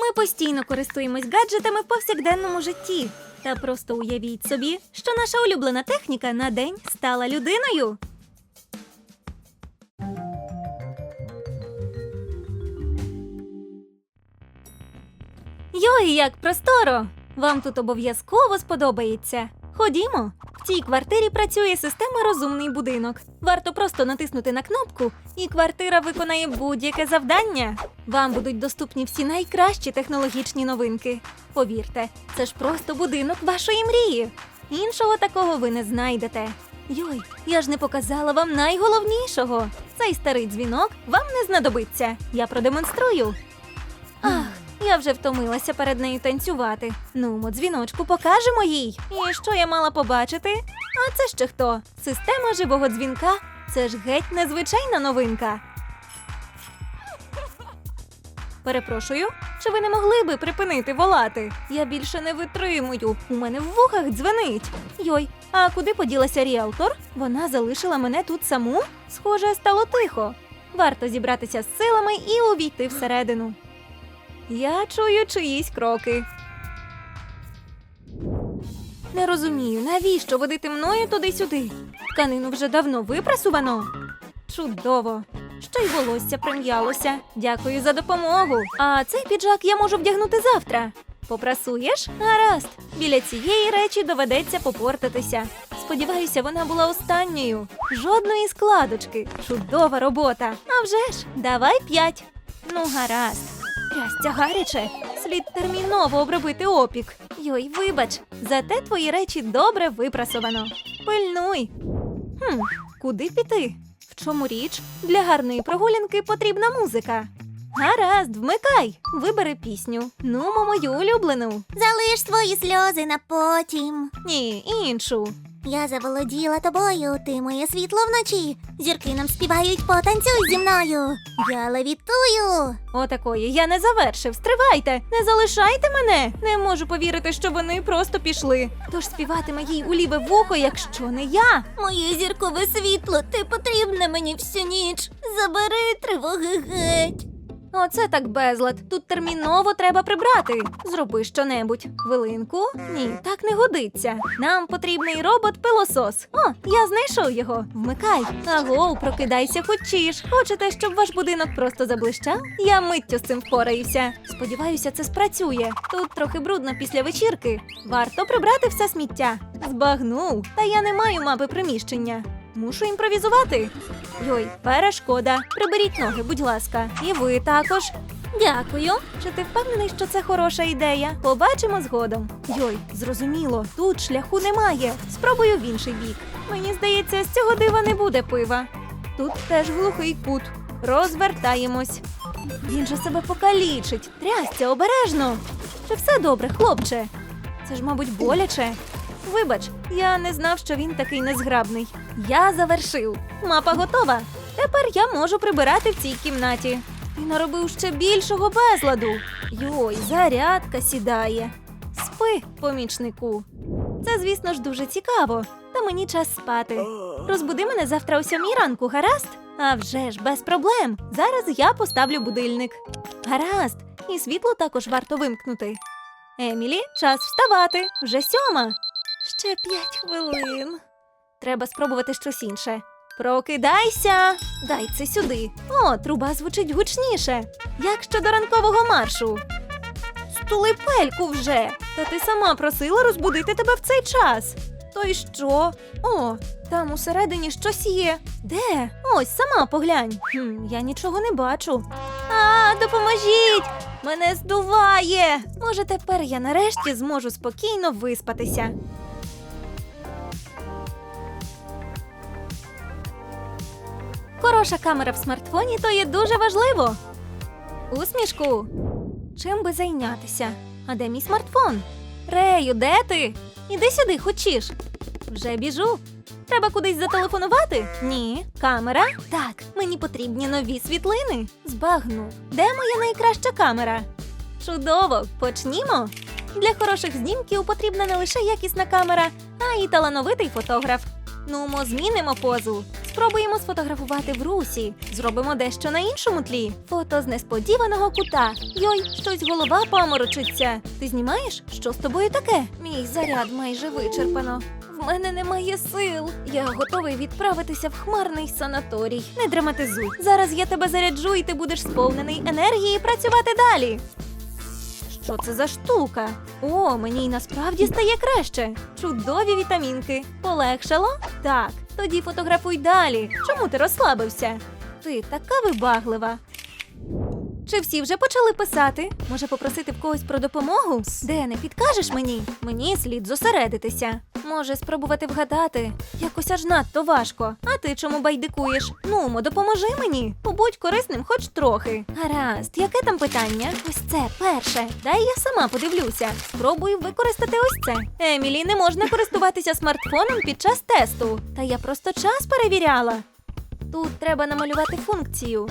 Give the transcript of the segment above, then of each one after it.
Ми постійно користуємось гаджетами в повсякденному житті. Та просто уявіть собі, що наша улюблена техніка на день стала людиною. Йой, як просторо! Вам тут обов'язково сподобається. Ходімо. В цій квартирі працює система розумний будинок. Варто просто натиснути на кнопку, і квартира виконає будь-яке завдання. Вам будуть доступні всі найкращі технологічні новинки. Повірте, це ж просто будинок вашої мрії. Іншого такого ви не знайдете. Йой, я ж не показала вам найголовнішого. Цей старий дзвінок вам не знадобиться. Я продемонструю. Я вже втомилася перед нею танцювати. Ну, мо дзвіночку, покажемо їй. І що я мала побачити? А це ще хто? Система живого дзвінка це ж геть незвичайна новинка. Перепрошую, чи ви не могли би припинити волати? Я більше не витримую. У мене в вухах дзвенить. Йой, а куди поділася ріалтор? Вона залишила мене тут саму? Схоже, стало тихо. Варто зібратися з силами і увійти всередину. Я чую чиїсь кроки. Не розумію, навіщо водити мною туди-сюди? Тканину вже давно випрасувано. Чудово. Ще й волосся прим'ялося. Дякую за допомогу. А цей піджак я можу вдягнути завтра. Попрасуєш? Гаразд. Біля цієї речі доведеться попортатися. Сподіваюся, вона була останньою. Жодної складочки. Чудова робота. А вже ж, давай п'ять. Ну, гаразд. Трястя гаряче. Слід терміново обробити опік. Йой, вибач, зате твої речі добре випрасовано. Пильнуй. Хм, куди піти? В чому річ? Для гарної прогулянки потрібна музика. Гаразд, вмикай, вибери пісню. Ну, мою улюблену. Залиш свої сльози на потім. Ні, іншу. Я заволоділа тобою, ти моє світло вночі. Зірки нам співають, потанцюй зі мною. Я левітую. Отакої я не завершив. Стривайте, не залишайте мене. Не можу повірити, що вони просто пішли. Тож співатиме їй у ліве вухо, якщо не я. Моє зіркове світло, ти потрібна мені всю ніч. Забери тривоги геть. Оце так безлад. Тут терміново треба прибрати. Зроби щонебудь. Хвилинку. Ні, так не годиться. Нам потрібний робот-пилосос. О, я знайшов його. Вмикай. Аго, прокидайся хочеш. Хочете, щоб ваш будинок просто заблищав? Я миттю з цим впораюся. Сподіваюся, це спрацює. Тут трохи брудно після вечірки. Варто прибрати все сміття. Збагнув. Та я не маю мапи приміщення. Мушу імпровізувати. Йой, перешкода. Приберіть ноги, будь ласка. І ви також. Дякую. Чи ти впевнений, що це хороша ідея? Побачимо згодом. Йой, зрозуміло, тут шляху немає. Спробую в інший бік. Мені здається, з цього дива не буде пива. Тут теж глухий кут. Розвертаємось. Він же себе покалічить. Трясця обережно. Чи все добре, хлопче? Це ж, мабуть, боляче. Вибач, я не знав, що він такий незграбний. Я завершив. Мапа готова. Тепер я можу прибирати в цій кімнаті. Ти наробив ще більшого безладу. Йой, зарядка сідає. Спи, помічнику. Це, звісно ж, дуже цікаво. Та мені час спати. Розбуди мене завтра о сьомій ранку, гаразд? А вже ж, без проблем. Зараз я поставлю будильник. Гаразд, і світло також варто вимкнути. Емілі, час вставати. Вже сьома. Ще п'ять хвилин. Треба спробувати щось інше. Прокидайся! Дай це сюди. О, труба звучить гучніше. Як щодо ранкового маршу? Стули пельку вже. Та ти сама просила розбудити тебе в цей час. То й що? О, там усередині щось є. Де? Ось сама поглянь. Хм, я нічого не бачу. А, допоможіть! Мене здуває. Може, тепер я нарешті зможу спокійно виспатися. Хороша камера в смартфоні то є дуже важливо. Усмішку. Чим би зайнятися? А де мій смартфон? Рею, де ти? Іди сюди, хочеш. Вже біжу. Треба кудись зателефонувати? Ні. Камера? Так, мені потрібні нові світлини. Збагну. Де моя найкраща камера? Чудово, почнімо. Для хороших знімків потрібна не лише якісна камера, а й талановитий фотограф. Ну, мо змінимо позу. Спробуємо сфотографувати в русі. Зробимо дещо на іншому тлі. Фото з несподіваного кута. Йой, щось голова поморочиться. Ти знімаєш? Що з тобою таке? Мій заряд майже вичерпано. В мене немає сил. Я готовий відправитися в хмарний санаторій. Не драматизуй. Зараз я тебе заряджу, і ти будеш сповнений енергії працювати далі. Що це за штука? О, мені й насправді стає краще. Чудові вітамінки. Полегшало? Так, тоді фотографуй далі. Чому ти розслабився? Ти така вибаглива. Чи всі вже почали писати? Може попросити в когось про допомогу? Де не підкажеш мені? Мені слід зосередитися. Може спробувати вгадати. Якось аж надто важко. А ти чому байдикуєш? Нумо, допоможи мені. Побудь корисним хоч трохи. Гаразд, яке там питання? Ось це перше. Дай я сама подивлюся. Спробую використати ось це. Емілі, не можна користуватися смартфоном під час тесту. Та я просто час перевіряла. Тут треба намалювати функцію.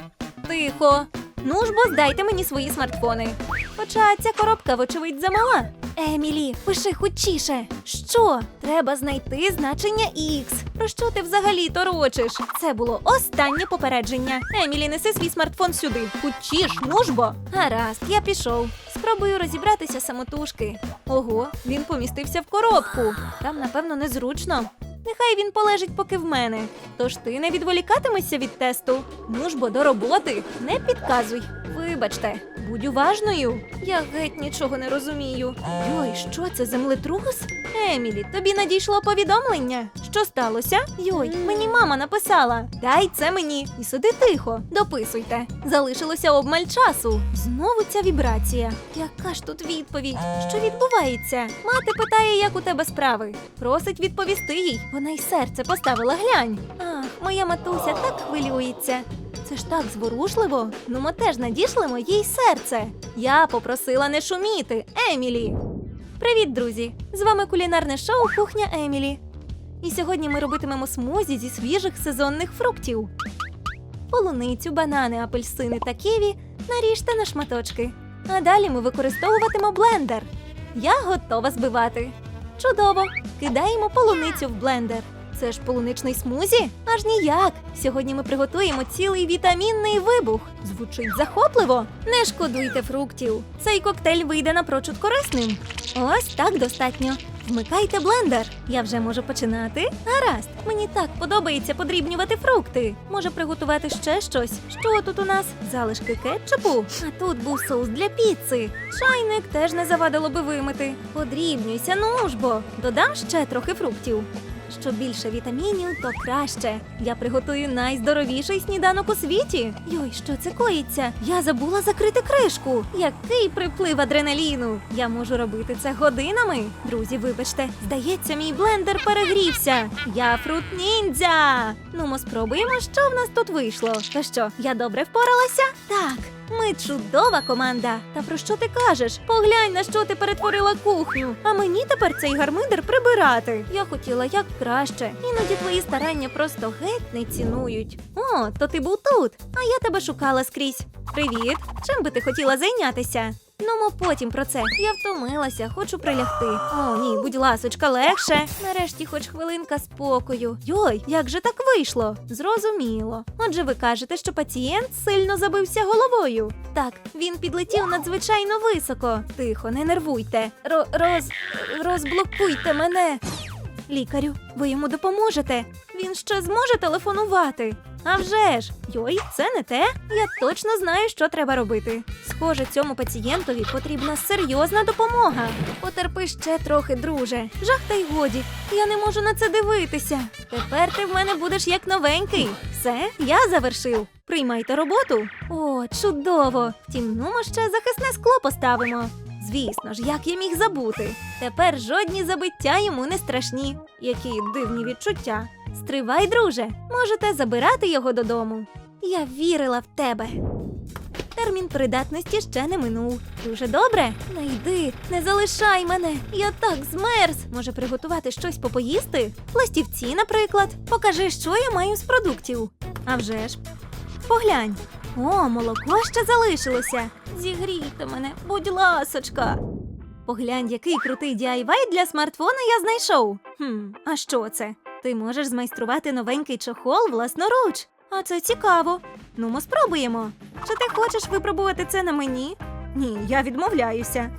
Тихо. Ну ж бо здайте мені свої смартфони. Хоча ця коробка, вочевидь, замала. Емілі, пиши хутчіше. Що? Треба знайти значення X. Про що ти взагалі торочиш? Це було останнє попередження. Емілі, неси свій смартфон сюди. Хутчіш, ну ж бо. Гаразд, я пішов. Спробую розібратися самотужки. Ого, він помістився в коробку. Там, напевно, незручно. Нехай він полежить поки в мене. Тож ти не відволікатимешся від тесту. Ну ж бо до роботи. Не підказуй. Вибачте, будь уважною. Я геть нічого не розумію. Йой, що це землетрус? Емілі, тобі надійшло повідомлення. Що сталося? Йой, мені мама написала. Дай це мені і сиди тихо. Дописуйте. Залишилося обмаль часу. Знову ця вібрація. Яка ж тут відповідь? Що відбувається? Мати питає, як у тебе справи. Просить відповісти їй. Вона й серце поставила глянь. Ах, моя матуся так хвилюється. Це ж так зворушливо. Ну ми теж надішлемо їй серце. Я попросила не шуміти, Емілі. Привіт, друзі! З вами кулінарне шоу Кухня Емілі. І сьогодні ми робитимемо смузі зі свіжих сезонних фруктів. Полуницю, банани, апельсини та ківі наріжте на шматочки. А далі ми використовуватимемо блендер. Я готова збивати. Чудово! Кидаємо полуницю в блендер. Це ж полуничний смузі? Аж ніяк. Сьогодні ми приготуємо цілий вітамінний вибух. Звучить захопливо. Не шкодуйте фруктів. Цей коктейль вийде напрочуд корисним. Ось так достатньо. Вмикайте блендер. Я вже можу починати. Гаразд, мені так подобається подрібнювати фрукти. Може приготувати ще щось. Що тут у нас? Залишки кетчупу. А тут був соус для піци. Чайник теж не завадило би вимити. Подрібнюйся, ну ж бо. Додам ще трохи фруктів. Що більше вітамінів, то краще. Я приготую найздоровіший сніданок у світі. Йой, що це коїться? Я забула закрити кришку. Який приплив адреналіну! Я можу робити це годинами. Друзі, вибачте, здається, мій блендер перегрівся. Я фрут ніндзя. Ну, ми спробуємо, що в нас тут вийшло. Та що, я добре впоралася? Так. Ми чудова команда. Та про що ти кажеш? Поглянь, на що ти перетворила кухню. А мені тепер цей гармидер прибирати. Я хотіла як краще. Іноді твої старання просто геть не цінують. О, то ти був тут, а я тебе шукала скрізь. Привіт! Чим би ти хотіла зайнятися? Ну, мо потім про це. Я втомилася, хочу прилягти. О, ні, будь ласочка, легше. Нарешті, хоч хвилинка спокою. Йой, як же так вийшло? Зрозуміло. Отже, ви кажете, що пацієнт сильно забився головою. Так, він підлетів надзвичайно високо. Тихо, не нервуйте. Ро- роз... розблокуйте мене. Лікарю, ви йому допоможете. Він ще зможе телефонувати. А вже ж, йой, це не те. Я точно знаю, що треба робити. Схоже, цьому пацієнтові потрібна серйозна допомога. Потерпи ще трохи, друже. Жах та й годі. Я не можу на це дивитися. Тепер ти в мене будеш як новенький. Все, я завершив. Приймайте роботу. О, чудово! Втім, ну ми ще захисне скло поставимо. Звісно ж, як я міг забути. Тепер жодні забиття йому не страшні. Які дивні відчуття. Стривай, друже, можете забирати його додому. Я вірила в тебе. Термін придатності ще не минув. Дуже добре. Не йди, не залишай мене. Я так змерз. Може приготувати щось попоїсти? Пластівці, наприклад. Покажи, що я маю з продуктів. А вже ж. Поглянь. О, молоко ще залишилося. Зігрійте мене, будь ласочка. Поглянь, який крутий DIY для смартфона я знайшов. Хм, а що це? Ти можеш змайструвати новенький чохол власноруч. А це цікаво. Ну, ми спробуємо. Чи ти хочеш випробувати це на мені? Ні, я відмовляюся.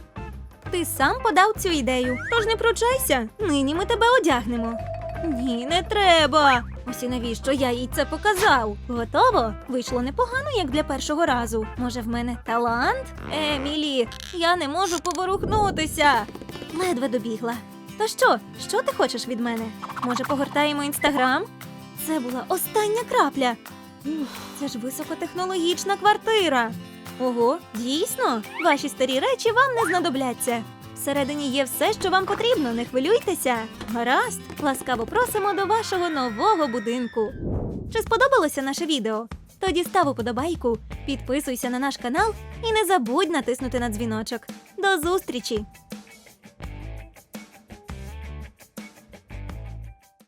Ти сам подав цю ідею, тож не пручайся. Нині ми тебе одягнемо. Ні, не треба. Ось і навіщо я їй це показав? Готово? Вийшло непогано, як для першого разу. Може, в мене талант? Емілі, я не можу поворухнутися. Ледве добігла. То що? Що ти хочеш від мене? Може, погортаємо інстаграм? Це була остання крапля. Ух, Це ж високотехнологічна квартира. Ого, дійсно, ваші старі речі вам не знадобляться. Всередині є все, що вам потрібно, не хвилюйтеся. Гаразд, ласкаво просимо до вашого нового будинку. Чи сподобалося наше відео? Тоді став уподобайку, підписуйся на наш канал і не забудь натиснути на дзвіночок. До зустрічі!